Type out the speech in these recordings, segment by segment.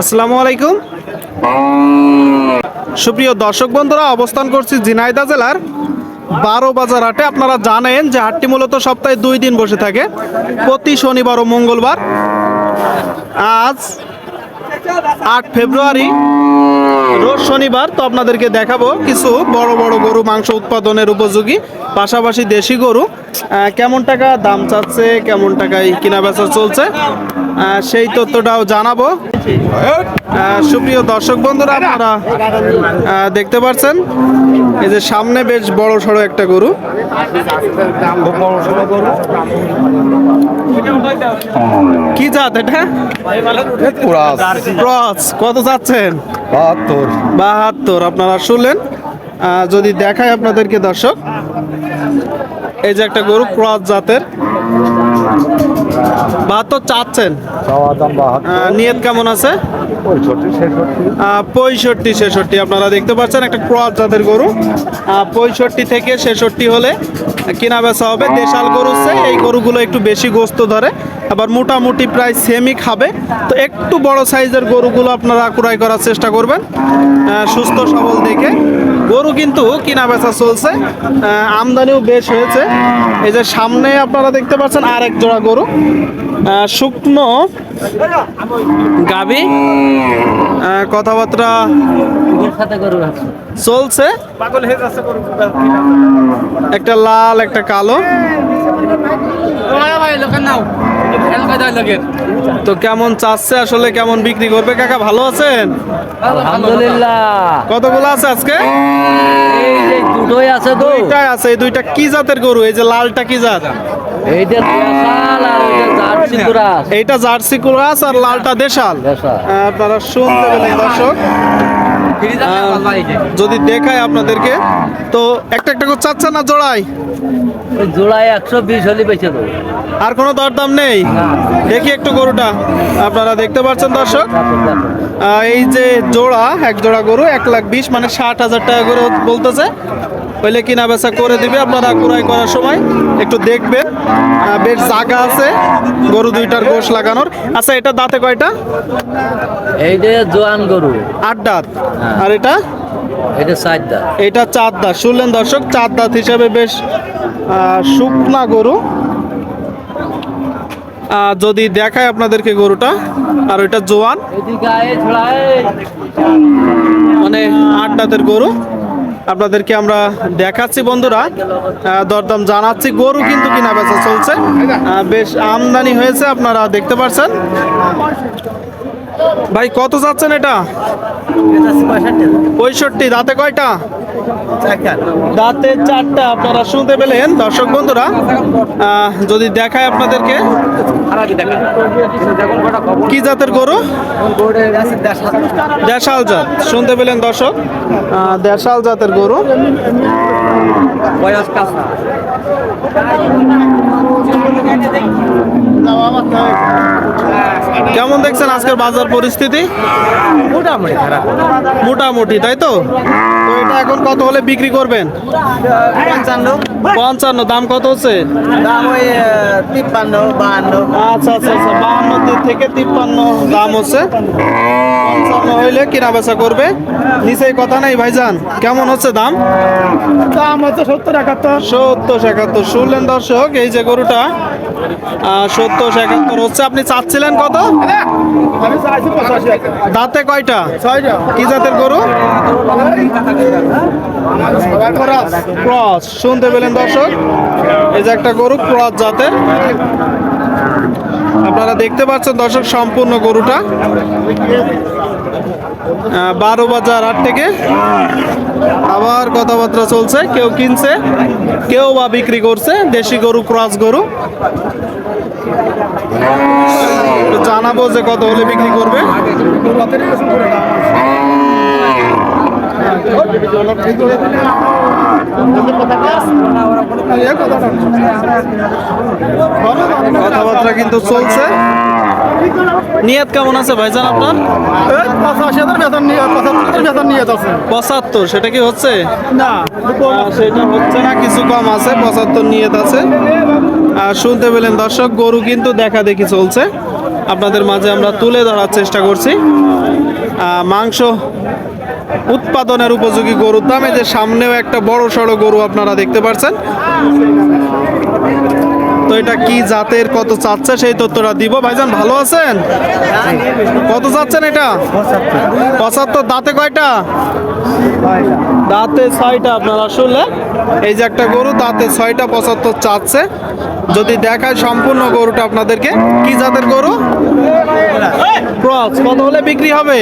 আসসালামু আলাইকুম। সুপ্রিয় দর্শক বন্ধুরা, অবস্থান করছি ঝিনাইদা জেলার বারো বাজার হাটে। আপনারা জানেন যে হাটটি মূলত সপ্তাহে দুই দিন বসে থাকে, প্রতি শনিবার ও মঙ্গলবার। আজ আট ফেব্রুয়ারি রোজ শনিবার তো আপনাদেরকে দেখাবো কিছু বড় বড় গরু মাংস উৎপাদনের উপযোগী পাশাপাশি দেশি গরু। কেমন টাকা দাম চাচ্ছে কেমন টাকায় কিনা বেচা চলছে সেই তথ্যটাও জানাব। সুপ্রিয় দর্শক বন্ধুরা আপনারা দেখতে পাচ্ছেন এই যে সামনে বেশ বড় সড়ো একটা গরু। কি জাত এটা? কত চাচ্ছেন? বাহাত্তর। বাহাত্তর আপনারা শুনলেন? যদি দেখায় আপনাদেরকে দর্শক। এই যে একটা গরু ক্রস জাতের। বাহাত্তর চাচ্ছেন। নিয়ত কেমন আছে? পঁয়ষট্টি ছেষট্টি। আপনারা দেখতে পাচ্ছেন একটা ক্রস জাতের গরু। পঁয়ষট্টি থেকে ছেষট্টি হলে কেনা বেচা হবে। দেশাল গরু এই গরুগুলো একটু বেশি গোস্ত ধরে। আবার মোটামুটি প্রায় সেমই খাবে। তো একটু বড় সাইজের গরুগুলো আপনারা ক্রয় করার চেষ্টা করবেন। সুস্থ, সবল দেখে। গরু কিন্তু কিনা বেচা চলছে। আমদানিও বেশ হয়েছে। এই যে সামনে আপনারা দেখতে পাচ্ছেন আর এক জোড়া গরু। শুকনো গাবি কথাবার্তা চলছে। একটা লাল, একটা কালো। তো কেমন চাচ্ছে আসলে কেমন বিক্রি করবে? কাকা ভালো আছেন? আলহামদুলিল্লাহ। কতগুলো আছে আজকে? দুটোই আছে তো। দুইটাই আছে এই দুইটা কি জাতের গরু? এই যে লালটা কি জাত? এইটা দেশাল জার্সি ক্রস। এইটা জার্সি কুরাস আর লালটা দেশাল। দেশাল। আহ, আপনারা শুনতে পেলেন দর্শক। যদি দেখায় আপনাদেরকে তো একটা একটা করে চাচ্ছে না জোড়াই ওই জোড়ায় একশো বিশ হলে বেঁচে দেবো। আর কোনো দরদাম নেই? দেখি একটু গরুটা। আপনারা দেখতে পাচ্ছেন দর্শক? এই যে জোড়া এক জোড়া গরু এক লাখ বিশ মানে ষাট হাজার টাকা করে বলতেছে। হইলে কিনা বেচা করে দিবে আপনারা ক্রয় করার সময়। একটু দেখবেন। বেশ জায়গা আছে গরু দুইটার গোশ লাগানোর। আচ্ছা এটা দাঁতে কয়টা? এইটা জোয়ান গরু। আট দাঁত। আর এটা? এটা সাত দা এটা চার দাঁত শুনলেন দর্শক চার দাঁত হিসাবে বেশ শুকনা গরু। যদি দেখায় আপনাদেরকে গরুটা আর ওইটা জোয়ান। মানে আট দাঁতের গরু। আপনাদেরকে আমরা দেখাচ্ছি বন্ধুরা দরদাম জানাচ্ছি। গরু কিন্তু কিনা বেচা চলছে। বেশ আমদানি হয়েছে আপনারা দেখতে পাচ্ছেন ভাই, কত যাচ্ছেন এটা? পঁয়ষট্টি, দাঁতে কয়টা? দাঁতে চারটা, আপনারা শুনতে পেলেন। দর্শক বন্ধুরা যদি দেখায় আপনাদেরকে। কি জাতের গরু? দেশাল জাত, শুনতে পেলেন দর্শক। দেশাল জাতের গরু। বয়স কেমন দেখছেন আজকের বাজার পরিস্থিতি? মোটামুটি খারাপ। মোটামুটি তাই তো? তো এটা এখন কত হলে বিক্রি করবেন? পঞ্চান্ন। পঞ্চান্ন দাম কত হচ্ছে? দাম ওই তিপ্পান্ন বাহান্ন। আচ্ছা আচ্ছা আচ্ছা বাহান্ন থেকে তিপ্পান্ন দাম হচ্ছে। পঞ্চান্ন হইলে কিনা বেচা করবে? নিচেই কথা নেই ভাইজান। কেমন হচ্ছে দাম? দাম হচ্ছে সত্তর একাত্তর। সত্তর একাত্তর। শুনলেন দর্শক এই যে গরুটা সত্তর একাত্তর হচ্ছে। আপনি চাচ্ছিলেন কত? দাঁতে কয়টা? কি জাতের গরু? ক্রস। শুনতে পেলেন দর্শক, এই যে একটা গরু ক্রস জাতের। আপনারা দেখতে পাচ্ছেন দর্শক, সম্পূর্ণ গরুটা। বারো বাজার আট থেকে আবার কথাবার্তা চলছে। কেউ কিনছে, কেউ বা বিক্রি করছে, দেশি গরু, ক্রস গরু। জানাব যে কত হলে বিক্রি করবে। কথাবার্তা কিন্তু চলছে। নিয়ত কেমন আছে ভাইজান আপনার? পঁচাত্তর সেটা কি হচ্ছে? না সেটা হচ্ছে না কিছু কম আছে পঁচাত্তর নিয়ত আছে। আর শুনতে পেলেন দর্শক গরু কিন্তু দেখা দেখি চলছে। আপনাদের মাঝে আমরা তুলে ধরার চেষ্টা করছি। মাংস উৎপাদনের উপযোগী গরুর দাম এই যে সামনেও একটা বড় সড়ো গরু আপনারা দেখতে পাচ্ছেন তো এটা কি জাতের, কত চাচ্ছে সেই তথ্যটা দিব। ভাইজান, ভালো আছেন? কত চাচ্ছেন এটা? পঁচাত্তর। দাঁতে কয়টা? দাঁতে ছয়টা আপনারা শুনলে এই যে একটা গরু, দাঁতে ছয়টা, পঁচাত্তর চাচ্ছে। যদি দেখায় সম্পূর্ণ গরুটা আপনাদেরকে। কি জাতের গরু? কত হলে বিক্রি হবে?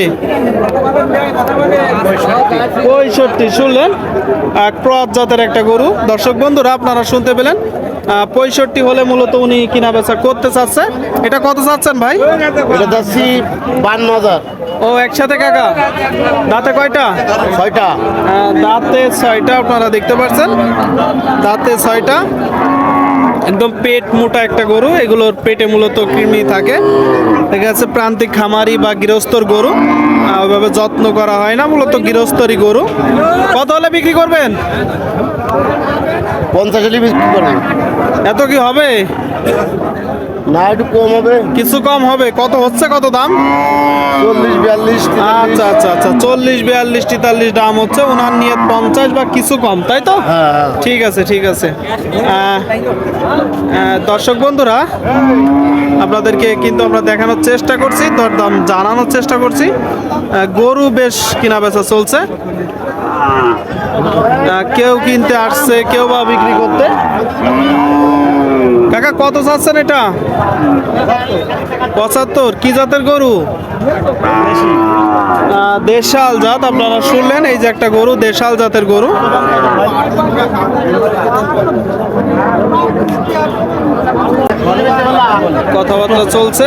পঁয়ষট্টি শুনলেন? ক্রস জাতের একটা গরু। দর্শক বন্ধুরা আপনারা শুনতে পেলেন পঁয়ষট্টি হলে মূলত উনি কিনা বেচা করতে চাচ্ছে। এটা কত চাচ্ছেন ভাই? এটা যাচ্ছি বান্ন হাজার। ও একসাথে কাকা? দাঁতে কয়টা? ছয়টা। দাঁতে ছয়টা আপনারা দেখতে পাচ্ছেন। দাঁতে ছয়টা। একদম পেট মোটা একটা গরু। এগুলোর পেটে মূলত কৃমি থাকে। দেখা যাচ্ছে প্রান্তিক খামারি বা গৃহস্থর গরু। ওইভাবে যত্ন করা হয় না মূলত গৃহস্থরই গরু। কত হলে বিক্রি করবেন? পঞ্চাশ হলে বিক্রি করবেন। এত কি হবে? না একটু কম হবে। কিছু কম হবে। কত হচ্ছে? কত দাম? চল্লিশ বিয়াল্লিশ আচ্ছা আচ্ছা আচ্ছা। চল্লিশ বিয়াল্লিশ তেতাল্লিশ দাম হচ্ছে। ওনার নিয়ে পঞ্চাশ বা কিছু কম তাই তো? হ্যাঁ হ্যাঁ। ঠিক আছে ঠিক আছে। দর্শক বন্ধুরা আপনাদেরকে কিন্তু আমরা দেখানোর চেষ্টা করছি দরদাম জানানোর চেষ্টা করছি। গরু বেশ কিনা বেচা চলছে কেউ কিনতে আসছে কেউ বা বিক্রি করতে। কাকা, কত চাচ্ছেন এটা? পঁচাত্তর। কি জাতের গরু? দেশাল জাত, আপনারা শুনলেন, এই যে একটা গরু, দেশাল জাতের গরু। কথাবার্তা চলছে।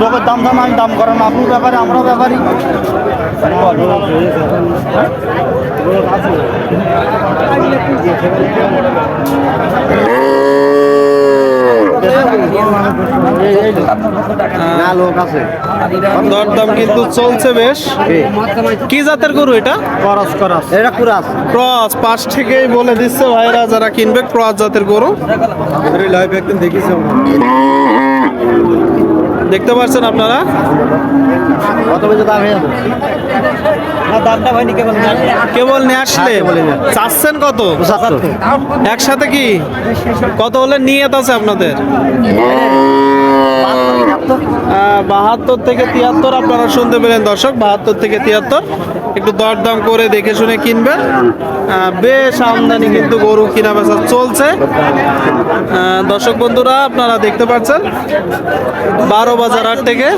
লোকের দাম দাম করেন ব্যাপারে, আমরাও ব্যাপারী। দরদাম কিন্তু চলছে বেশ। কি জাতের গরু এটা? করস করস। এটা কুরাস। ক্রস পাশ থেকেই বলে দিচ্ছে ভাইরা যারা কিনবে ক্রস জাতের গরু। লাইভ একদিন দেখিস দেখতে পাচ্ছেন আপনারা? কত বেজে দাম যাবে না দামটা হয়নি কেবল কেবল নিয়ে আসলে। চাচ্ছেন কত? একসাথে কি? কত হলে নিয়ত আছে আপনাদের? বাহাত্তর থেকে তিয়াত্তর আপনারা শুনতে পেলেন দর্শক বাহাত্তর থেকে তিয়াত্তর। একটু দরদাম করে দেখে শুনে কিনবেন। বেশ আমদানি কিন্তু গরু কিনা বেচা চলছে দর্শক বন্ধুরা আপনারা দেখতে পাচ্ছেন বারো বাজার হাট থেকে।